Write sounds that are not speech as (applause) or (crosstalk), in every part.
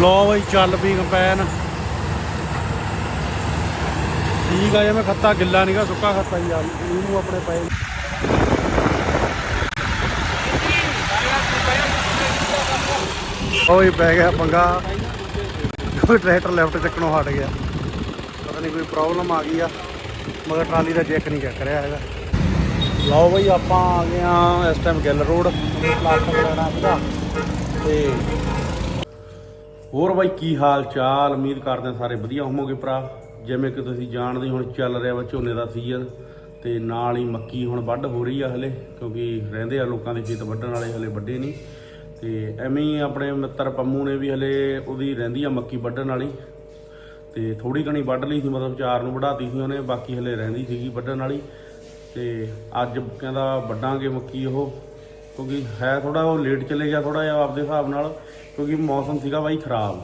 ਲੋ ਬਈ, ਚੱਲ ਪਈ ਕੰਪੈਨ। ਠੀਕ ਆ ਜੇ ਮੈਂ ਖੱਤਾ ਗਿੱਲਾ ਨਹੀਂਗਾ ਸੁੱਕਾ ਖੱਤਾ ਹੀ ਆ। ਇਹਨੂੰ ਆਪਣੇ ਪਏ ਓਏ, ਪੈ ਗਿਆ ਪੰਗਾ। ਕੋਈ ਟਰੈਕਟਰ ਲੈਫਟ ਚੱਕਣੋਂ ਹਟ ਗਿਆ। ਪਤਾ ਨਹੀਂ ਕੋਈ ਪ੍ਰੋਬਲਮ ਆ ਗਈ ਆ, ਮਗਰ ਟਰਾਲੀ ਦਾ ਚੈੱਕ ਨਹੀਂ ਚੱਕ ਰਿਹਾ ਹੈਗਾ। ਲਓ ਬਈ, ਆਪਾਂ ਆ ਗਏ ਆ ਇਸ ਟਾਈਮ ਗਿੱਲ ਰੋਡ। ਪਲਾਸਟਿਕ ਲੈਣਾ ਸੀਗਾ। ਤੇ ਹੋਰ ਬਾਈ ਕੀ ਹਾਲ ਚਾਲ? ਉਮੀਦ ਕਰਦੇ ਹਾਂ ਸਾਰੇ ਵਧੀਆ ਹੋਵੋਗੇ ਭਰਾ। ਜਿਵੇਂ ਕਿ ਤੁਸੀਂ ਜਾਣਦੇ ਹੁਣ ਚੱਲ ਰਿਹਾ ਵਾ ਝੋਨੇ ਦਾ ਸੀਜ਼ਨ ਤੇ ਨਾਲ ਹੀ ਮੱਕੀ ਹੁਣ ਵੱਢ ਹੋ ਰਹੀ ਆ ਹਲੇ, ਕਿਉਂਕਿ ਰਹਿੰਦੇ ਆ ਲੋਕਾਂ ਦੇ ਖੇਤ ਵੱਢਣ ਵਾਲੇ, ਹਲੇ ਵੱਡੇ ਨਹੀਂ। ਤੇ ਐਵੇਂ ਹੀ ਆਪਣੇ ਮਿੱਤਰ ਪੰਮੂ ਨੇ ਵੀ ਹਲੇ ਉਹਦੀ ਰਹਿੰਦੀ ਆ ਮੱਕੀ ਵੱਢਣ ਵਾਲੀ। ਤੇ ਥੋੜੀ ਘਣੀ ਵੱਢ ਲਈ ਸੀ, ਮਤਲਬ ਚਾਰ ਨੂੰ ਵਢਾਤੀ ਸੀ ਉਹਨੇ, ਬਾਕੀ ਹਲੇ ਰਹਿੰਦੀ ਸੀਗੀ ਵੱਢਣ ਵਾਲੀ। ਤੇ ਅੱਜ ਕਹਿੰਦਾ ਵੱਢਾਂਗੇ ਮੱਕੀ ਉਹ। ਕਿਉਂਕਿ ਹੈ ਥੋੜਾ ਉਹ ਲੇਟ ਚਲੇ ਗਿਆ ਥੋੜਾ ਜਿਹਾ ਆਪਦੇ ਹਿਸਾਬ ਨਾਲ, ਕਿਉਂਕਿ ਮੌਸਮ ਸੀਗਾ ਬਾਈ ਖਰਾਬ।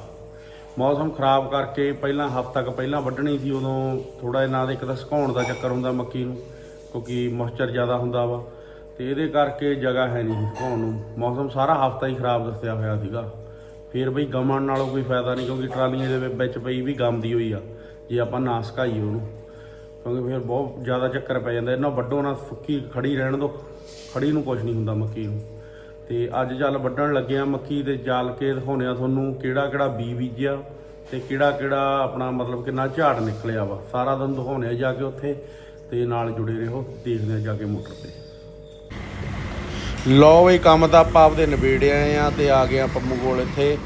ਮੌਸਮ ਖਰਾਬ ਕਰਕੇ ਪਹਿਲਾਂ ਹਫ਼ਤਾ ਕੁ ਪਹਿਲਾਂ ਵੱਢਣੀ ਸੀ, ਉਦੋਂ ਥੋੜਾ ਜਿਹਾ ਨਾ ਦੇ ਇੱਕ ਤਾਂ ਸੁਕਾਉਣ ਦਾ ਚੱਕਰ ਹੁੰਦਾ ਮੱਕੀ ਨੂੰ, ਕਿਉਂਕਿ ਮੋਇਸਚਰ ਜ਼ਿਆਦਾ ਹੁੰਦਾ ਵਾ। ਤੇ ਇਹਦੇ ਕਰਕੇ ਜਗ੍ਹਾ ਹੈ ਨਹੀਂ ਸੀ ਸੁਕਾਉਣ ਨੂੰ। ਮੌਸਮ ਸਾਰਾ ਹਫ਼ਤਾ ਹੀ ਖਰਾਬ ਦੱਸਿਆ ਹੋਇਆ ਸੀਗਾ। ਫਿਰ ਬਈ ਗਮਣ ਨਾਲੋਂ ਕੋਈ ਫਾਇਦਾ ਨਹੀਂ, ਕਿਉਂਕਿ ਟਰਾਲੀਆਂ ਦੇ ਵਿੱਚ ਪਈ ਵੀ ਗਮਦੀ ਹੋਈ ਆ। ਜੇ ਆਪਾਂ ਨਾ ਸੁਕਾਈਏ ਉਹਨੂੰ। ਕਿਉਂਕਿ ਫਿਰ ਬਹੁਤ ਜ਼ਿਆਦਾ ਚੱਕਰ ਪੈ ਜਾਂਦਾ ਇਹਨਾਂ ਵੱਡੋ ਨਾ ਸੁੱਕੀ ਖੜੀ ਰਹਿਣ ਦੋ, ਖੜੀ ਨੂੰ ਕੁਝ ਨਹੀਂ ਹੁੰਦਾ ਮੱਕੀ ਨੂੰ। ਤੇ ਅੱਜ ਚੱਲ ਵੱਢਣ ਲੱਗੇ ਆ ਮੱਕੀ ਤੇ ਚੱਲ ਕੇ ਦਿਖਾਉਣੇ ਆ ਤੁਹਾਨੂੰ ਕਿਹੜਾ ਕਿਹੜਾ ਬੀ ਬੀਜਿਆ ਤੇ ਕਿਹੜਾ ਕਿਹੜਾ ਆਪਣਾ ਮਤਲਬ ਕਿੰਨਾ ਝਾੜ ਨਿਕਲਿਆ ਵਾ। ਸਾਰਾ ਦਿਨ ਦਿਖਾਉਣੇ ਆ ਜਾ ਕੇ ਉੱਥੇ ਤੇ ਨਾਲ ਜੁੜੇ ਰਹੋ, ਦੇਖਦੇ ਆ ਜਾ ਕੇ ਮੋਟਰ ਤੇ। ਲੋ ਵੀ ਕੰਮ ਤਾਂ ਆਪਾਂ ਆਪਦੇ ਨਿਬੇੜੇ ਆਏ ਆ ਤੇ ਆ ਗਏ ਆ ਪੰਮੂ ਕੋਲ ਇੱਥੇ।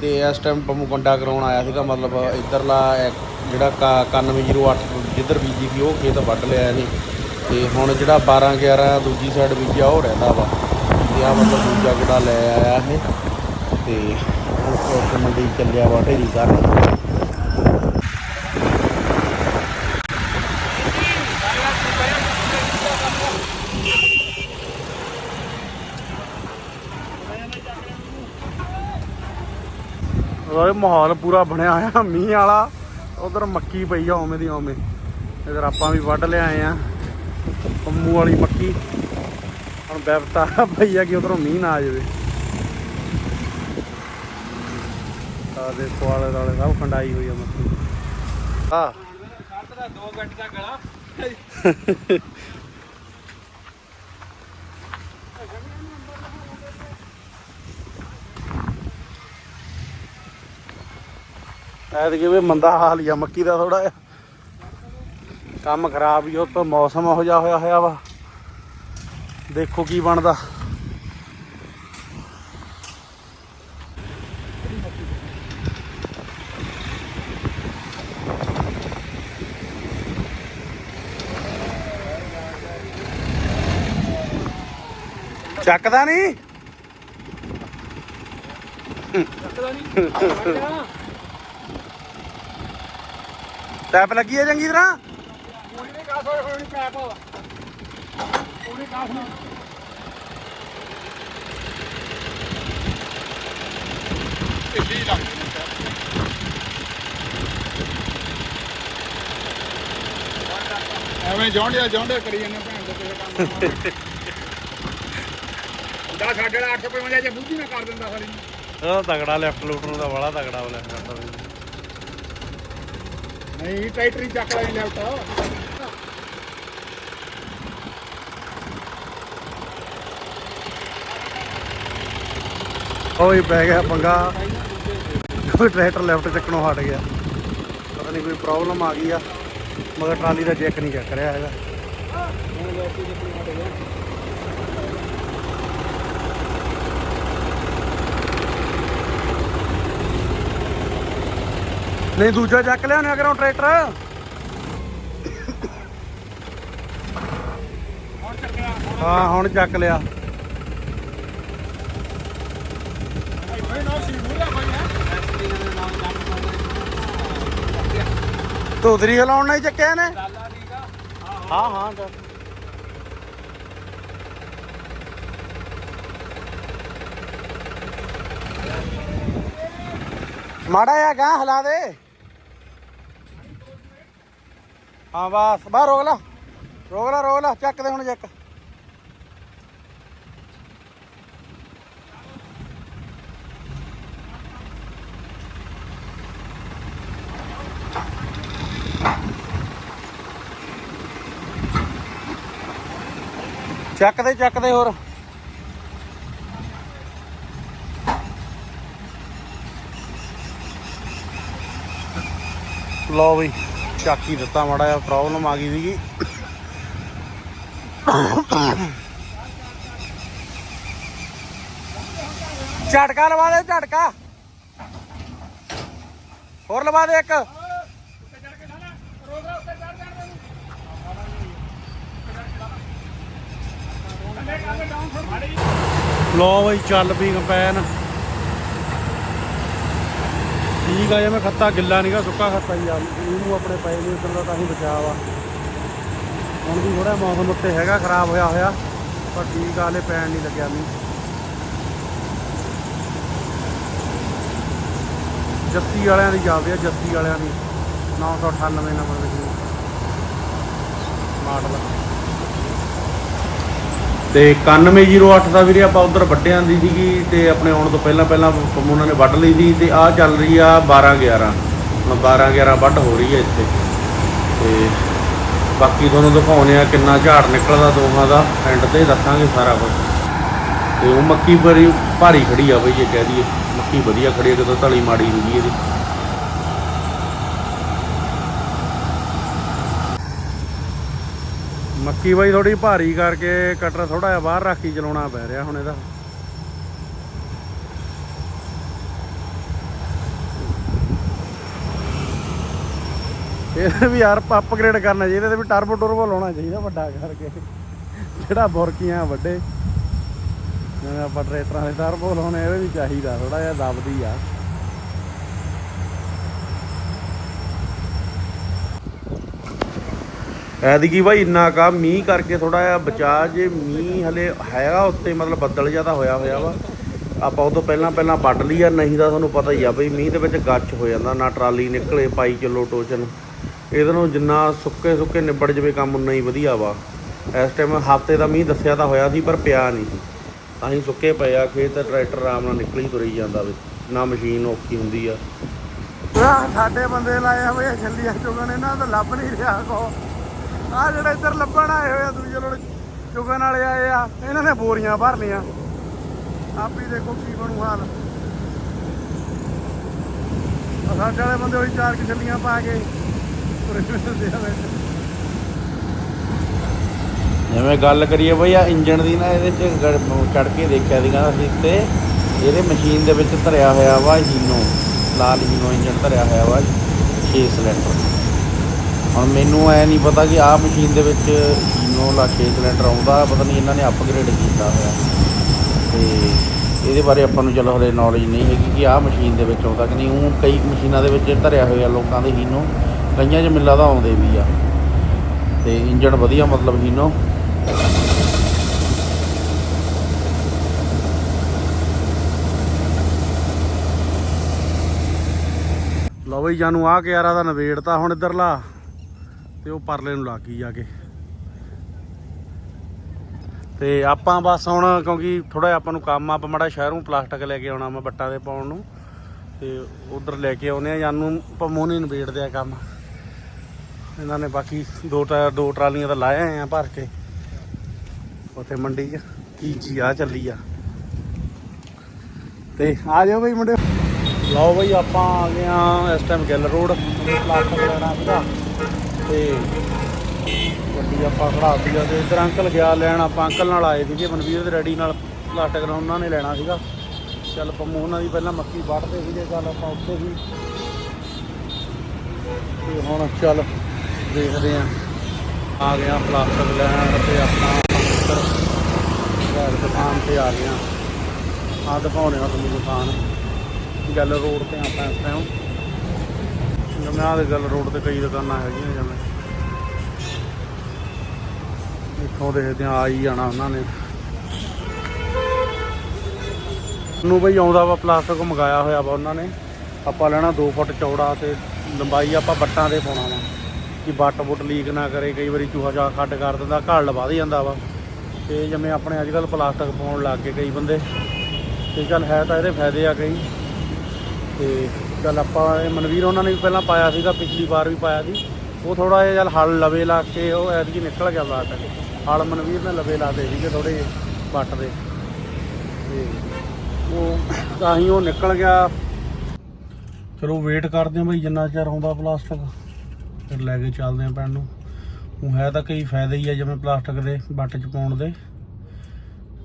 ਤੇ ਇਸ ਟਾਈਮ ਪੰਮੂ ਕੰਡਾ ਕਰਾਉਣ ਆਇਆ ਸੀਗਾ, ਮਤਲਬ ਇਧਰਲਾ ਜਿਹੜਾ 9108 ਜਿੱਧਰ ਬੀਜੀ ਸੀ, ਉਹ ਖੇਤ ਵੱਢ ਲਿਆ ਇਹਨੇ। ਤੇ ਹੁਣ ਜਿਹੜਾ 12 11 ਦੂਜੀ ਸਾਈਡ ਬੀਜਿਆ, ਉਹ ਰਹਿੰਦਾ ਵਾ। ਤੇ ਆ ਮਤਲਬ ਦੂਜਾ ਜਿਹੜਾ ਲੈ ਆਇਆ ਇਹ? ਤੇ ਹੁਣ ਮੰਡੀ ਚੱਲਿਆ ਵਾ ਢੇਰੀ ਕਰਨ। ਮਾਹੌਲ ਪੂਰਾ ਬਣਿਆ ਹੋਇਆ, ਮੀਂਹ ਵਾਲਾ। ਉਧਰ ਮੱਕੀ ਪਈ ਆ ਉਵੇਂ ਦੀ ਉਵੇਂ। ਇਧਰ ਆਪਾਂ ਵੀ ਵੱਢ ਲਿਆਏ ਆ। ਪੰਮੂ ਵਾਲੀ ਮੱਕੀ। ਹੁਣ ਬਿਪਤਾ ਪਈ ਆ ਕਿ ਉਧਰੋਂ ਮੀਂਹ ਨਾ ਆ ਜਾਵੇ। ਆ ਦੇ ਕੋਆਲੇ ਵਾਲੇ ਸਭ ਖੰਡਾਈ ਹੋਈ ਆ ਮੱਕੀ। ਆ। ਦੋ ਮਿੰਟ ਦਾ ਗਲਾ। (laughs) ਐਤਕੀ ਵੀ ਮੰਦਾ ਹਾਲ ਹੀ ਆ, ਮੱਕੀ ਦਾ ਥੋੜਾ ਜਿਹਾ। ਕੰਮ ਖਰਾਬ ਹੀ ਉਹ ਮੌਸਮ ਇਹੋ ਜਿਹਾ ਹੋਇਆ ਹੋਇਆ ਵਾ। ਦੇਖੋ ਕੀ ਬਣਦਾ। ਚੱਕਦਾ ਨਹੀਂ ਟੈਪ ਲੱਗੀ ਹੈ ਚੰਗੀ ਤਰ੍ਹਾਂ? ਉਹਨੇ ਕਾਸ ਹੋਏ ਹੋਣੀ ਪੈਪ ਉਹਨੇ ਕਾਸ ਨਹੀਂ ਇੱਡੀ ਲੱਗ ਐਵੇਂ ਜੌਂਡਿਆ ਜੌਂਡਿਆ ਕਰੀ ਜਾਂਦੇ ਭੈਣ ਦੇ ਕਿਸੇ ਕੰਮ ਦਾ ਸਾਡੇ ਨਾਲ 8 ਰੁਪਏ ਮਜਾ ਜੇ ਬੁੱਧੀ ਨਾ ਕਰ ਦਿੰਦਾ ਸਾਰੀ। ਉਹ ਤਗੜਾ ਲੈਫਟ ਲੂਟ ਨੂੰ ਦਾ ਬੜਾ ਤਗੜਾ ਲੈਫਟ ਕਰਦਾ ਵੀ। ਨਹੀਂ, ਟਾਈਟਰੀ ਚੱਕ ਲਈ ਲੈਫਟ। ਓਏ ਪੈ ਗਿਆ ਪੰਗਾ। ਕੋਈ ਟਰੈਕਟਰ ਲੈਫਟ ਚੱਕਣੋਂ ਹਟ ਗਿਆ। ਪਤਾ ਨਹੀਂ ਕੋਈ ਪ੍ਰੋਬਲਮ ਆ ਗਈ ਆ, ਮਗਰ ਟਰਾਲੀ ਦਾ ਚੈੱਕ ਨਹੀਂ ਚੱਕ ਰਿਹਾ ਹੈਗਾ। ਨਹੀਂ, ਦੂਜਾ ਚੱਕ ਲਿਆ ਨਾ ਕਰੋ ਟਰੈਕਟਰ। ਹਾਂ, ਹੁਣ ਚੱਕ ਲਿਆ। ਧੋਦਰੀ ਹਲਾਉਣ ਨਾਲ ਹੀ ਚੱਕਿਆ ਨੇ ਹਾਂ ਹਾਂ ਮਾੜਾ ਜਿਹਾ ਗਾਂ ਹਲਾ ਦੇ। ਹਾਂ, ਬਸ ਬਾਹਰ ਰੋਕ ਲਾ। ਰੋਕ ਲਾ ਰੋਕ ਲਾ, ਚੱਕ ਦੇ ਹੁਣ ਚੱਕ। ਚੱਕਦੇ ਚੱਕਦੇ ਹੋਰ। ਲਓ ਚਾਕੀ ਦਿੱਤਾ ਮਾੜਾ ਜਿਹਾ ਪ੍ਰੋਬਲਮ ਆ ਗਈ ਸੀਗੀ। ਝਟਕਾ ਲਵਾ ਦੇ, ਝਟਕਾ। ਹੋਰ ਲਵਾ ਦੇ ਇੱਕ। ਲੋ ਬਈ, ਚੱਲ ਪਈ ਕੰਪੈਨ ਠੀਕ ਆ ਜੇ ਖੱਤਾ ਗਿੱਲਾ ਨਹੀਂਗਾ ਸੁੱਕਾ ਖੱਤਾ ਹੀ ਆ। ਇਹਨੂੰ ਆਪਣੇ ਪਏ ਨੇ ਉਦੋਂ ਦਾ ਤਾਂ ਹੀ ਬਚਾ ਵਾ ਹੁਣ ਵੀ ਥੋੜਾ ਮੌਸਮ ਉੱਤੇ ਹੈਗਾ, ਖਰਾਬ ਹੋਇਆ ਹੋਇਆ, ਪਰ ਠੀਕ ਆ, ਹਲੇ ਪੈਣ ਨਹੀਂ ਲੱਗਿਆ ਮੀਂਹ। ਜੱਸੀ ਵਾਲਿਆਂ ਦੀ ਜਾਂਦੇ ਆ, ਜੱਸੀ ਵਾਲਿਆਂ ਦੀ। 998 ਨੰਬਰ ਲਿਖੀ ਮਾਡਲ। ਤੇ 9108 ਦਾ ਵੀਰੇ ਆਪਾਂ ਉਧਰ ਵੱਡਿਆਂ ਦੀ ਸੀਗੀ ਤੇ ਆਪਣੇ ਆਉਣ ਤੋਂ ਪਹਿਲਾਂ ਪਹਿਲਾਂ ਪੰਮੂ ਉਹਨਾਂ ਨੇ ਵੱਢ ਲਈ ਸੀ ਤੇ ਆਹ ਚੱਲ ਰਹੀ ਆ 12 11 ਹੁਣ 12 11 ਵੱਢ ਹੋ ਰਹੀ ਹੈ ਇੱਥੇ। ਤੇ ਬਾਕੀ ਤੁਹਾਨੂੰ ਦਿਖਾਉਣੇ ਆ ਕਿੰਨਾ ਝਾੜ ਨਿਕਲਦਾ ਦੋਹਾਂ ਦਾ। ਐਂਡ ਤੇ ਦੱਸਾਂਗੇ ਸਾਰਾ ਕੁਝ ਤੇ ਉਹ ਮੱਕੀ ਬੜੀ ਭਾਰੀ ਖੜੀ ਆ ਬਈ ਇਹ ਕਹਿ ਦਈਏ। ਮੱਕੀ ਵਧੀਆ ਖੜੀ ਆ ਕਿਤੇ ਧਲੀ ਮਾੜੀ ਨਹੀਂ ਗਈ ਇਹਦੀ। ਮੱਕੀ ਬਾਈ ਥੋੜੀ ਭਾਰੀ ਕਰਕੇ ਕਟਰ ਥੋੜਾ ਜਿਹਾ ਬਾਹਰ ਰੱਖ ਕੇ ਚਲਾਉਣਾ ਪੈ ਰਿਹਾ ਹੁਣ ਇਹਦਾ। ਇਹ ਵੀ ਯਾਰ ਅਪਗ੍ਰੇਡ ਕਰਨਾ ਚਾਹੀਦਾ ਤੇ ਵੀ ਟਰਬੋ ਟਰਬੋ ਲਾਉਣਾ ਚਾਹੀਦਾ ਵੱਡਾ ਕਰਕੇ। ਜਿਹੜਾ ਬੁਰਕੀਆਂ ਵੱਡੇ। ਜਿਵੇਂ ਆਪਾਂ ਟਰੈਕਟਰਾਂ ਦੇ ਟਰਬੋ ਲਾਉਣੇ ਇਹਦੇ ਵੀ ਚਾਹੀਦਾ ਥੋੜਾ ਜਿਹਾ ਦਬਦੀ ਆ। ਐਤਕੀ ਭਾਈ ਇੰਨਾ ਕਾ ਮੀਂਹ ਕਰਕੇ ਥੋੜਾ ਜਿਹਾ ਬਚਾ, ਜੇ ਮੀਂਹ ਹਲੇ ਹੈਗਾ ਉੱਤੇ ਮਤਲਬ ਬੱਦਲ ਜ਼ਿਆਦਾ ਹੋਇਆ ਹੋਇਆ ਵਾ। ਆਪਾਂ ਉਹ ਤੋਂ ਪਹਿਲਾਂ ਪਹਿਲਾਂ ਵੱਢ ਲਈ ਆ, ਨਹੀਂ ਤਾਂ ਤੁਹਾਨੂੰ ਪਤਾ ਹੀ ਆ ਬਈ ਮੀਂਹ ਦੇ ਵਿੱਚ ਗੱਚ ਹੋ ਜਾਂਦਾ, ਨਾ ਟਰਾਲੀ ਨਿਕਲੇ ਪਾਈ ਚੱਲੋ ਟੋਚਨ। ਇਹਦੇ ਨੂੰ ਜਿੰਨਾ ਸੁੱਕੇ ਸੁੱਕੇ ਨਿਬੜ ਜਵੇ ਕੰਮ ਉਨਾ ਹੀ ਵਧੀਆ ਵਾ। ਇਸ ਟਾਈਮ ਹਫ਼ਤੇ ਦਾ ਮੀਂਹ ਦੱਸਿਆ ਤਾਂ ਹੋਇਆ ਸੀ, ਪਰ ਪਿਆ ਨਹੀਂ ਸੀ। ਤਾਂ ਹੀ ਸੁੱਕੇ ਪਏ ਆ, ਖੇਤ ਤੇ ਟਰੈਕਟਰ ਆਰਾਮ ਨਾਲ ਨਿਕਲੀ ਤੁਰੀ ਜਾਂਦਾ ਵੇ। ਨਾ ਮਸ਼ੀਨ ਔਖੀ ਹੁੰਦੀ ਆ। ਸਾਡੇ ਬੰਦੇ ਲਾਏ ਹੋਏ ਛੱਲੀਆਂ ਚੁਗਣ, ਇਹਨਾਂ ਤਾਂ ਲੱਭ ਨਹੀਂ ਰਿਹਾ ਕੋ। ਆ ਜਿਹੜੇ ਇੱਧਰ ਲੱਭਣ ਆਏ ਹੋਏ ਆ ਦੂਜੇ ਲੋੜ ਚੁਗਣ ਵਾਲੇ ਆਏ ਆ, ਇਹਨਾਂ ਨੇ ਬੋਰੀਆਂ ਭਰ ਲੀਆਂ ਆਪ ਹੀ ਦੇਖੋ ਕੀ ਬਣੂ ਹਾਲ। ਸਾਡੇ ਵਾਲੇ ਬੰਦੇ ਉਹੀ ਚਾਰ ਕਿ ਪਾ ਕੇ ਜਿਵੇਂ ਗੱਲ ਕਰੀਏ ਬਈ ਆ ਇੰਜਣ ਦੀ ਨਾ ਇਹਦੇ ਚ ਚੜ ਕੇ ਦੇਖਿਆ ਸੀਗਾ ਅਸੀਂ ਤੇ ਇਹਦੇ ਮਸ਼ੀਨ ਦੇ ਵਿੱਚ ਧਰਿਆ ਹੋਇਆ ਵਾ ਹੀਨੋ, ਲਾਲ ਹੀਨੋ ਇੰਜਣ ਧਰਿਆ ਹੋਇਆ ਵਾ 6 ਸਿਲੰਡਰ। ਹੁਣ ਮੈਨੂੰ ਐ ਨਹੀਂ ਪਤਾ ਕਿ ਆਹ ਮਸ਼ੀਨ ਦੇ ਵਿੱਚ ਹੀਨੋ ਲਾ 6 ਸਿਲੰਡਰ ਆਉਂਦਾ, ਪਤਾ ਨਹੀਂ ਇਹਨਾਂ ਨੇ ਅਪਗ੍ਰੇਡ ਕੀਤਾ ਹੋਇਆ। ਤੇ ਇਹਦੇ ਬਾਰੇ ਆਪਾਂ ਨੂੰ ਚਲੋ ਹਲੇ ਨੌਲੇਜ ਨਹੀਂ ਹੈਗੀ ਕਿ ਆਹ ਮਸ਼ੀਨ ਦੇ ਵਿੱਚ ਆਉਂਦਾ ਕਿ ਨਹੀਂ। ਉਹ ਕਈ ਮਸ਼ੀਨਾਂ ਦੇ ਵਿੱਚ ਧਰਿਆ ਹੋਇਆ ਲੋਕਾਂ ਦੇ ਹੀਨੋ ਕਈਆਂ 'ਚ ਮਿੱਲਾ ਦਾ ਆਉਂਦੇ ਵੀ ਆ। ਤੇ ਇੰਜਣ ਵਧੀਆ ਮਤਲਬ ਹੀਨੋ ਲਓ ਬਈ ਜਾਨੂੰ ਆ ਕੇ ਦਾ ਨਵੇੜਤਾ ਹੁਣ ਇੱਧਰਲਾ। ਤੇ ਉਹ ਪਰਲੇ ਨੂੰ ਲੱਗ ਗਈ ਜਾ ਕੇ। ਤੇ ਆਪਾਂ ਬਸ ਹੁਣ ਕਿਉਂਕਿ ਥੋੜਾ ਆਪਾਂ ਨੂੰ ਕੰਮ ਆ, ਆਪਾਂ ਮੜਾ ਸ਼ਹਿਰੋਂ ਪਲਾਸਟਿਕ ਲੈ ਕੇ ਆਉਣਾ ਮੈਂ ਬੱਟਾਂ ਦੇ ਪਾਉਣ ਨੂੰ। ਤੇ ਉਧਰ ਲੈ ਕੇ ਆਉਨੇ ਆ ਜਾਨੂੰ ਪੰਮੋ ਨੇ ਨਵੇੜਦੇ ਆ ਕੰਮ। ਇਹਨਾਂ ਨੇ ਬਾਕੀ ਦੋ ਟਾ, ਦੋ ਟਰਾਲੀਆਂ ਤਾਂ ਲਾਏ ਆਏ ਆ ਭਰ ਕੇ। ਉੱਥੇ ਮੰਡੀ 'ਚ, ਕੀ ਚੀ ਆ ਚੱਲੀ ਆ। ਤੇ ਆ ਜਾਓ ਬਈ ਮੁੰਡੇ ਲਓ ਬਈ ਆਪਾਂ ਆ ਗਏ ਆ ਇਸ ਟਾਈਮ ਗਿੱਲ ਰੋਡ, ਪਲਾਸਟਿਕ ਲੈਣਾ ਸੀਗਾ ਤੇ ਗੱਡੀ ਆਪਾਂ ਖੜਾਤੀ ਆ ਤੇ ਇੱਧਰ ਅੰਕਲ ਗਿਆ ਲੈਣ, ਆਪਾਂ ਅੰਕਲ ਨਾਲ ਆਏ ਸੀਗੇ, ਮਨਵੀਰ ਦੇ ਰੈਡੀ ਨਾਲ ਪਲਾਸਟਿਕ ਨਾਲ ਉਹਨਾਂ ਨੇ ਲੈਣਾ ਸੀਗਾ। ਚੱਲ ਪੰਮੂ ਉਹਨਾਂ ਦੀ ਪਹਿਲਾਂ ਮੱਕੀ ਵੱਢਦੇ ਸੀਗੇ, ਚੱਲ ਆਪਾਂ ਉੱਥੇ ਵੀ। ਤੇ ਹੁਣ ਚੱਲ ਦੇਖਦੇ ਆ। ਆ ਗਿਆ ਪਲਾਸਟਿਕ ਲੈਣ ਤੇ ਆਪਣਾ ਘਰ ਦੁਕਾਨ ਤੇ ਆ ਗਿਆ ਆ। ਦਿਖਾਉਣੇ ਆ ਤੁਹਾਨੂੰ ਦੁਕਾਨ। ਗੱਲ ਰੋਡ ਤੇ ਆਪਾਂ ਇਸ ਟਾਈਮ ਜਿਵੇਂ ਆਹ ਦੇ ਗੱਲ ਰੋਡ ਤੇ ਕਈ ਦੁਕਾਨਾਂ ਹੈਗੀਆਂ ਜਿਵੇਂ। ਇੱਥੋਂ ਦੇਖਦੇ ਆ ਹੀ ਜਾਣਾ ਉਹਨਾਂ ਨੇ। ਨੂੰ ਬਈ ਆਉਂਦਾ ਵਾ ਪਲਾਸਟਿਕ ਮੰਗਾਇਆ ਹੋਇਆ ਵਾ ਉਹਨਾਂ ਨੇ। ਆਪਾਂ ਲੈਣਾ 2 ਫੁੱਟ ਚੌੜਾ ਤੇ ਲੰਬਾਈ ਆਪਾਂ ਬੱਟਾਂ ਦੇ ਪਾਉਣਾ ਵਾ। ਕਿ ਬੱਟ ਬੁੱਟ ਲੀਕ ਨਾ ਕਰੇ, ਕਈ ਵਾਰੀ ਚੂਹਾ ਚਾ ਖੱਡ ਕਰ ਦਿੰਦਾ, ਘੜ ਵਧ ਜਾਂਦਾ ਵਾ। ਤੇ ਜਿਵੇਂ ਆਪਣੇ ਅੱਜ ਕੱਲ ਪਲਾਸਟਿਕ ਪਾਉਣ ਲੱਗ ਗਏ ਕਈ ਬੰਦੇ। ਤੇ ਚੱਲ ਹੈ ਤਾਂ ਇਹਦੇ ਫਾਇਦੇ ਆ ਕਈ। ਤੇ ਚੱਲ ਆਪਾਂ ਇਹ ਮਨਵੀਰ ਉਹਨਾਂ ਨੇ ਵੀ ਪਹਿਲਾਂ ਪਾਇਆ ਸੀਗਾ, ਪਿਛਲੀ ਵਾਰ ਵੀ ਪਾਇਆ ਸੀ। ਉਹ ਥੋੜਾ ਜਿਹਾ ਚੱਲ ਹਲ ਲਵੇ ਲਾ ਕੇ ਉਹ ਐਤਕੀ ਨਿਕਲ ਗਿਆ ਪਲਾਸਟਿਕ ਹਲ ਮਨਵੀਰ ਨੇ ਲਵੇ ਲਾਤੇ ਸੀਗੇ ਥੋੜੇ ਜਿਹੇ ਪੱਟ ਦੇ। ਤੇ ਉਹ ਤਾਂ ਹੀ ਉਹ ਨਿਕਲ ਗਿਆ। ਚਲੋ ਵੇਟ ਕਰਦੇ ਆ ਬਈ ਜਿੰਨਾ ਚਿਰ ਆਉਂਦਾ ਪਲਾਸਟਿਕ ਫਿਰ ਲੈ ਕੇ ਚੱਲਦੇ ਆ ਪੈਣ ਨੂੰ। ਉਹ ਹੈ ਤਾਂ ਕਈ ਫਾਇਦੇ ਹੀ ਆ ਜਿਵੇਂ ਪਲਾਸਟਿਕ ਦੇ ਬੱਟ ਚ ਪਾਉਣ ਦੇ।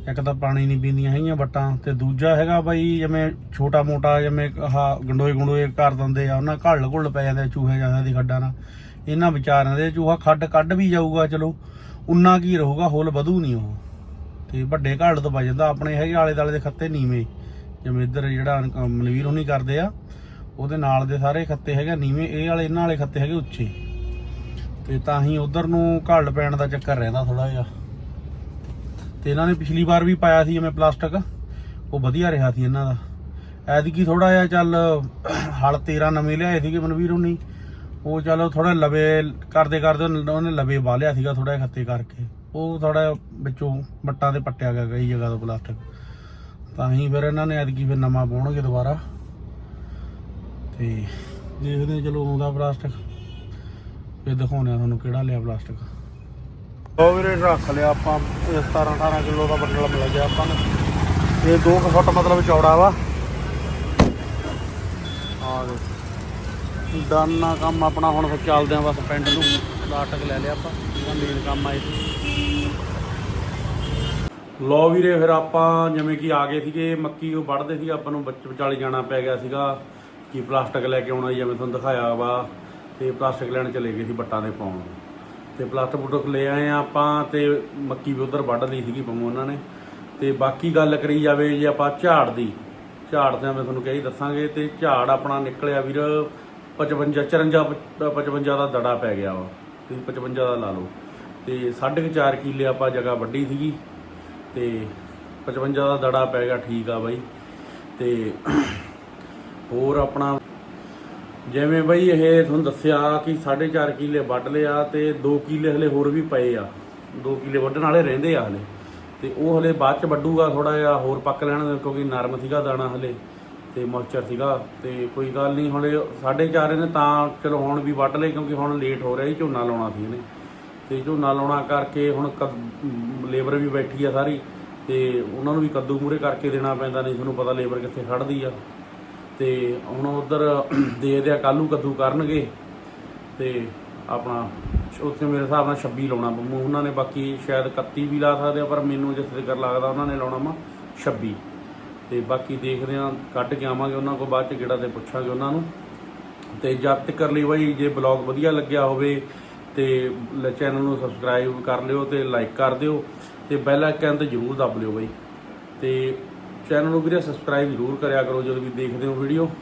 ਇੱਕ ਤਾਂ ਪਾਣੀ ਨਹੀਂ ਪੀਂਦੀਆਂ ਹੈਗੀਆਂ ਵੱਟਾਂ, ਤੇ ਦੂਜਾ ਹੈਗਾ ਬਾਈ ਜਿਵੇਂ ਛੋਟਾ ਮੋਟਾ ਜਿਵੇਂ ਆਹ ਗੰਡੋਏ ਗੰਡੋਏ ਕਰ ਦਿੰਦੇ ਆ, ਉਹਨਾਂ ਘੱਲ ਘੁੱਲ ਪੈ ਜਾਂਦੇ ਆ ਚੂਹੇ ਜਾਂਦੇ ਦੀ ਖੱਡਾਂ ਨਾਲ। ਇਹਨਾਂ ਵਿਚਾਰਿਆਂ ਦੇ ਚੂਹਾ ਖੱਡ ਕੱਢ ਵੀ ਜਾਊਗਾ, ਚਲੋ, ਉਨਾ ਕੀ ਰਹੂਗਾ, ਹੋਲ ਵਧੂ ਨਹੀਂ ਉਹ। ਤੇ ਵੱਡੇ ਘਾੜ ਤੋਂ ਬਚ ਜਾਂਦਾ, ਆਪਣੇ ਹੈਗੇ ਆਲੇ ਦਾਲੇ ਦੇ ਖੱਤੇ ਨੀਵੇਂ। ਜਿਵੇਂ ਇੱਧਰ ਜਿਹੜਾ ਮਨਵੀਰ ਹੁਣੀ ਕਰਦੇ ਆ, ਉਹਦੇ ਨਾਲ ਦੇ ਸਾਰੇ ਖੱਤੇ ਹੈਗੇ ਨੀਵੇਂ, ਇਹ ਵਾਲੇ ਇਹਨਾਂ ਵਾਲੇ ਖੱਤੇ ਹੈਗੇ ਉੱਚੇ। ਤੇ ਤਾਂ ਹੀ ਉਧਰ ਨੂੰ ਘਾੜ ਪੈਣ ਦਾ ਚੱਕਰ ਰਹਿੰਦਾ ਥੋੜਾ ਜਿਹਾ। ਤੇ ਇਹਨਾਂ ਨੇ ਪਿਛਲੀ ਵਾਰ ਵੀ ਪਾਇਆ ਸੀ ਜਿਵੇਂ ਪਲਾਸਟਿਕ। ਉਹ ਵਧੀਆ ਰਿਹਾ ਸੀ ਇਹਨਾਂ ਦਾ। ਐਤਕੀ ਥੋੜਾ ਜਿਹਾ ਚੱਲ, ਹਲ 13 ਨਵੇਂ ਲਿਆਏ ਸੀਗੇ ਮਨਵੀਰ ਉਹਨੀ ਉਹ ਚੱਲ ਥੋੜਾ ਲਵੇ, ਕਰਦੇ ਕਰਦੇ ਉਹਨੇ ਉਹਨੇ ਲਵੇ ਵਾ ਲਿਆ ਸੀਗਾ ਥੋੜਾ ਜਿਹਾ ਖੱਤੇ ਕਰਕੇ। ਉਹ ਥੋੜਾ ਵਿੱਚੋਂ ਬੱਟਾਂ ਤੇ ਪੱਟਿਆ ਗਿਆ ਕਈ ਜਗ੍ਹਾ ਤੋਂ ਪਲਾਸਟਿਕ। ਤਾਂ ਹੀ ਫਿਰ ਇਹਨਾਂ ਨੇ ਐਤਕੀ ਫਿਰ ਨਵਾਂ ਪਾਉਣਗੇ ਦੁਬਾਰਾ। ਤੇ ਦੇਖਦੇ ਚਲੋ ਆਉਂਦਾ ਪਲਾਸਟਿਕ। ਫਿਰ ਦਿਖਾਉਂਦੇ ਆ ਤੁਹਾਨੂੰ ਕਿਹੜਾ ਲਿਆ ਪਲਾਸਟਿਕ। ਉਹ ਵੀਰੇ ਰੱਖ ਲਿਆ ਆਪਾਂ ਇਹ 17 18 ਕਿਲੋ ਦਾ ਬੰਡਲ ਮਿਲ ਗਿਆ ਆਪਾਂ ਨੂੰ। ਇਹ 2 ਫੁੱਟ ਮਤਲਬ ਚੌੜਾ ਵਾ। ਆ ਦੇ ਦਾਨਾ ਕੰਮ ਆਪਣਾ ਹੁਣ ਫਿਰ ਚੱਲਦੇ ਆ ਬਸ ਪਿੰਡ ਨੂੰ। ਪਲਾਸਟਿਕ ਲੈ ਲਿਆ ਆਪਾਂ ਇਹਦਾ ਮੇਨ ਕੰਮ ਆ ਲੋ ਵੀਰੇ ਫਿਰ ਆਪਾਂ ਜਿਵੇਂ ਕਿ ਆ ਗਏ ਸੀਗੇ ਮੱਕੀ ਉਹ ਵੱਢਦੇ ਸੀ ਆਪਾਂ ਨੂੰ ਵਿੱਚ ਵਿਚਾਲੇ ਜਾਣਾ ਪੈ ਗਿਆ ਸੀਗਾ। ਕਿ ਪਲਾਸਟਿਕ ਲੈ ਕੇ ਆਉਣਾ ਸੀ, ਜਿਵੇਂ ਤੁਹਾਨੂੰ ਦਿਖਾਇਆ ਵਾ ਤੇ ਪਲਾਸਟਿਕ ਲੈਣ ਚਲੇ ਗਏ ਸੀ ਬੱਟਾਂ ਦੇ ਪਾਉਣ। ਤੇ ਪਲਾਸਟਿਕ ਬੁਟਕ ਲੈ ਆਏ ਆ ਆਪਾਂ ਤੇ ਮੱਕੀ ਵੀ ਉਧਰ ਵੱਢ ਲਈ ਸੀਗੀ ਪੰਮੂ ਉਹਨਾਂ ਨੇ। ਤੇ ਬਾਕੀ ਗੱਲ ਕਰੀ ਜਾਵੇ ਜੇ ਆਪਾਂ ਝਾੜ ਦੀ, ਝਾੜ ਦਾ ਮੈਂ ਤੁਹਾਨੂੰ ਕਹੀ ਦੱਸਾਂਗੇ ਤੇ ਝਾੜ ਆਪਣਾ ਨਿਕਲਿਆ ਵੀਰ 55 54 55 ਦਾ ਦੜਾ ਪੈ ਗਿਆ ਵਾ। ਤੁਸੀਂ 55 ਦਾ ਲਾ ਲਓ। ਤੇ 4.5 ਕਿੱਲੇ ਆਪਾਂ ਜਗ੍ਹਾ ਵੱਡੀ ਸੀਗੀ ਤੇ 55 ਦਾ ਦੜਾ ਪੈ ਗਿਆ ਠੀਕ ਆ ਬਾਈ। ਤੇ ਹੋਰ ਆਪਣਾ ਜਿਵੇਂ ਬਈ ਇਹ ਤੁਹਾਨੂੰ ਦੱਸਿਆ ਕਿ 4.5 ਕਿਲੇ ਵੱਢ ਲਿਆ ਤੇ 2 ਕਿਲੇ ਹਲੇ ਹੋਰ ਵੀ ਪਏ ਆ। 2 ਕਿਲੇ ਵੱਢਣ ਵਾਲੇ ਰਹਿੰਦੇ ਆ ਹਲੇ। ਤੇ ਉਹ ਹਲੇ ਬਾਅਦ ਚ ਵੱਢੂਗਾ ਥੋੜਾ ਜਿਹਾ, ਹੋਰ ਪੱਕ ਲੈਣ, ਕਿਉਂਕਿ ਨਰਮ ਸੀਗਾ ਦਾਣਾ ਹਲੇ ਤੇ ਮੋਇਸਚਰ ਸੀਗਾ ਤੇ ਕੋਈ ਗੱਲ ਨਹੀਂ ਹਲੇ 4.5 ਨੇ ਤਾਂ ਚਲੋ ਹੁਣ ਵੀ ਵੱਢ ਲਏ, ਕਿਉਂਕਿ ਹੁਣ ਲੇਟ ਹੋ ਰਿਹਾ ਸੀ ਝੋਨਾ ਲਾਉਣਾ ਸੀ ਇਹਨੇ। ਤੇ ਝੋਨਾ ਲਾਉਣਾ ਕਰਕੇ ਹੁਣ ਲੇਬਰ ਵੀ ਬੈਠੀ ਆ ਸਾਰੀ ਤੇ ਉਹਨਾਂ ਨੂੰ ਵੀ ਕੱਦੂ ਮੂਰੇ ਕਰਕੇ ਦੇਣਾ ਪੈਂਦਾ, ਨਹੀਂ ਤੁਹਾਨੂੰ ਪਤਾ ਲੇਬਰ ਕਿੱਥੇ ਖੜਦੀ ਆ। ਤੇ ਹੁਣ ਉਧਰ ਦੇ ਆ ਕੱਲੂ ਕੱਦੂ ਕਰਨਗੇ ਤੇ ਆਪਣਾ ਉੱਥੇ ਮੇਰੇ ਹਿਸਾਬ ਨਾਲ 26 ਲਾਉਣਾ ਬੰਮੂ ਉਹਨਾਂ ਨੇ ਬਾਕੀ ਸ਼ਾਇਦ 31 ਵੀ ਲਾ ਸਕਦੇ ਆ, ਪਰ ਮੈਨੂੰ ਜਿੱਥੇ ਤੱਕ ਲੱਗਦਾ ਉਹਨਾਂ ਨੇ ਲਾਉਣਾ ਵਾ 26 ਤੇ ਬਾਕੀ ਦੇਖਦੇ ਆ ਕੱਢ ਕੇ ਆਵਾਂਗੇ ਉਹਨਾਂ ਕੋਲ, ਬਾਅਦ ਚ ਕਿਹੜਾ ਤੇ ਪੁੱਛਾਂਗੇ ਉਹਨਾਂ ਨੂੰ। ਤੇ ਜਦ ਤੱਕ ਲਈ ਬਾਈ, ਜੇ ਬਲੌਗ ਵਧੀਆ ਲੱਗਿਆ ਹੋਵੇ ਤੇ ਚੈਨਲ ਨੂੰ ਸਬਸਕ੍ਰਾਈਬ ਕਰ ਲਿਓ ਤੇ ਲਾਈਕ ਕਰ ਦਿਓ ਤੇ ਬੈਲ ਆਈਕਨ ਤੇ ਜਰੂਰ ਦਬ ਲਿਓ ਬਾਈ। ਤੇ ਚੈਨਲ ਨੂੰ ਵੀਰੇ ਸਬਸਕ੍ਰਾਈਬ ਜ਼ਰੂਰ ਕਰਿਆ ਕਰੋ ਜਦੋਂ ਵੀ ਦੇਖਦੇ ਹੋ ਵੀਡੀਓ